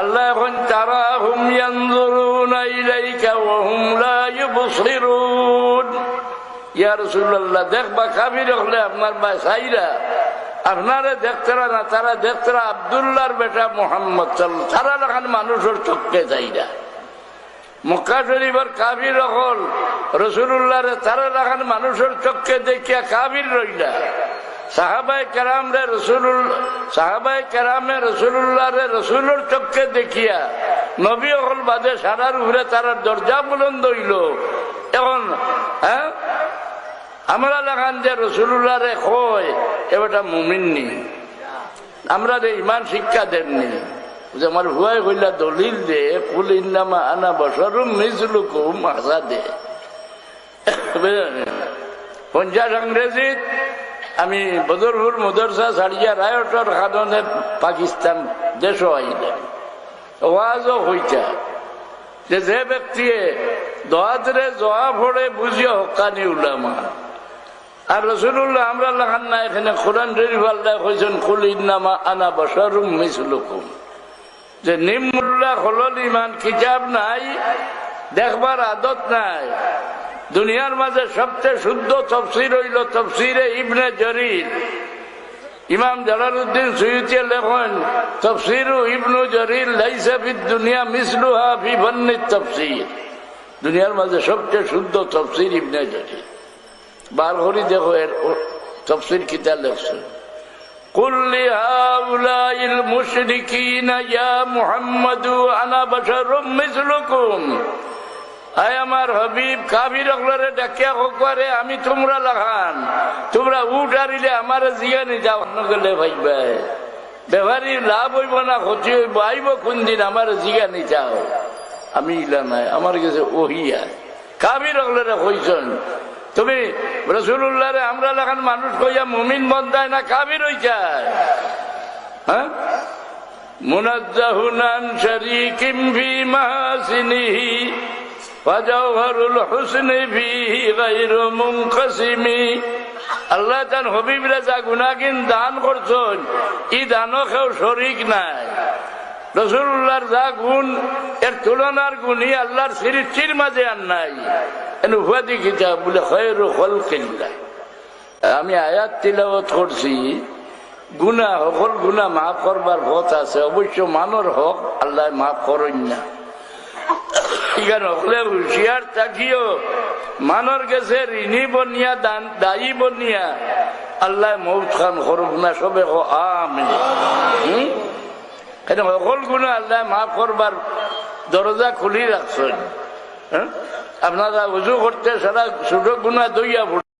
আল্লাহ এখন তারা হুম ইয়া রাসূলুল্লাহ দেখবা কাফির হলে আপনার ভাই সাইরা, আপনারে দেখতরা না, তারা দেখতরা আব্দুল্লাহর বেটা মোহাম্মদ তারা লাগান মানুষের চোখকে যাইরা মক্কা শরীফের কাবির হল রসুল্লাহ তারা লাগান মানুষের চোখকে দেখিয়া কাবির রইলা। সাহাবাই কেরাম রে রসুল সাহাবাই কেরামে রসুল্লাহ রে রসুলের চোখকে দেখিয়া নবী হল বাদে সারার উপরে তারা দরজা বুলন্দ হইল। এখন হ্যাঁ? আমরা লাগান যে রসুল্লাহ রে কয় এবারটা মুমিননি আমরা রে ইমান শিক্ষা দেননি। যে আমার হুয়াই হইলা দলিল দে, কুল ইন্নামা আনা বসরুম মিজলুকুম হাসা দে পঞ্চাশ ইংরেজিত আমি বদরপুর মদরসা ছাড়িয়া রায়টর খাদনে পাকিস্তান দেশ আইলেন ওয়াজও হইতা যে যে ব্যক্তিয়ে দোয়াতরে জোয়া ফোড়ে বুঝিয়ে হকানি উলামা। আর রসুল্লাহ আমরা লাগান না, এখানে কোরআন শরীফ আল্লাহ কইছেন, কুল ইন্নামা আনা বসরুম মিসলুকুম। যে নিমুল্লাহ হলল ইমান, কিতাব নাই, দেখবার আদত নাই। দুনিয়ার মাঝে সবচেয়ে শুদ্ধ তফসির হইল তফসিরে ইবনে জরির ইমাম জালালউদ্দিন সুইতে লেখন তফসিরু ইবনু জরির লাইসা ফি দুনিয়া মিসলুহা ফি বন্নি তফসির দুনিয়ার মাঝে সবচেয়ে শুদ্ধ তফসির ইবনে জরির বার করি দেখো এর তফসির কিতা লেখছে قل لهؤلاء المشركين يا محمد انا بشر مثلكم আয় আমার হবিব কাবির অগলরে ডাকিয়া করে আমি তোমরা লাগান। তোমরা উঠ আরিলে আমার জিয়ানি যাও গেলে ভাইবা। ব্যবহারী লাভ হইব না, ক্ষতি হইব, আইব কোন দিন, আমার জিগানি যাও। আমি ইলা নাই, আমার কাছে ওহিয়া কাবির অগলরে কইছেন তুমি রসুল্লাহ আমরা লাগান, মানুষ কইয়া মুমিন বন্ধায় না কাবির হই যায় হ্যাঁ? মুনাজ্জাহুনান শরীকিম ফি মাহাসিনিহি। আল্লাহ তান হবিবরা যা গুনাহগিন দান করছেন, ই দানও কেউ শরিক নাই। রসুল্লাহর যা গুণ, এর তুলনার গুণই আল্লাহর সৃষ্টির মাঝে আর নাই। উপাধি কিতাব বলে, খয়ের হল কিল্লা আমি আয়াত তিলাবত করছি গুণা সকল গুণা মাফ করবার পথ আছে। অবশ্য মানর হক আল্লাহ মাফ করেন না। এখানে হলে হুশিয়ার থাকিও। মানর গেছে ঋণী বনিয়া, দান দায়ী বনিয়া। আল্লাহ মৌত খান করুক না সবে আমি কেন সকল গুণ আল্লাহ মাফ করবার দরজা খুলি রাখছেন আপনারা উজু করতে সারা ছোট গুণা দইয়া